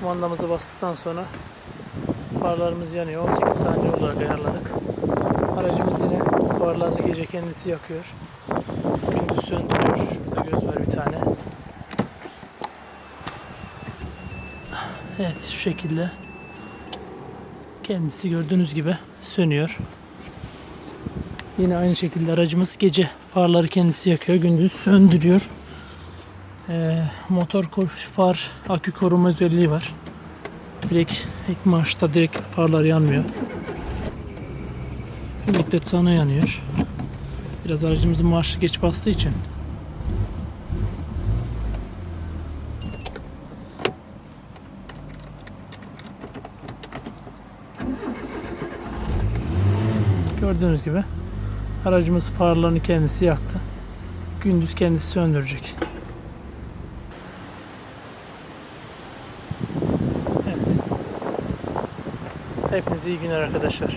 kumandamızı bastıktan sonra farlarımız yanıyor. 18 saniye olarak ayarladık. Aracımız yine farlarını gece kendisi yakıyor. Gündüz söndürüyor. Şurada göz var bir tane. Evet şu şekilde kendisi gördüğünüz gibi sönüyor. Yine aynı şekilde aracımız gece farları kendisi yakıyor, gündüz söndürüyor. Ee, motor far akü koruma özelliği var. Direkt ilk marşta direkt farlar yanmıyor. Bir müddet sonra yanıyor. Biraz aracımızın marşı geç bastığı için. Gördüğünüz gibi aracımız farlarını kendisi yaktı. Gündüz kendisi söndürecek. Hepinize iyi günler arkadaşlar.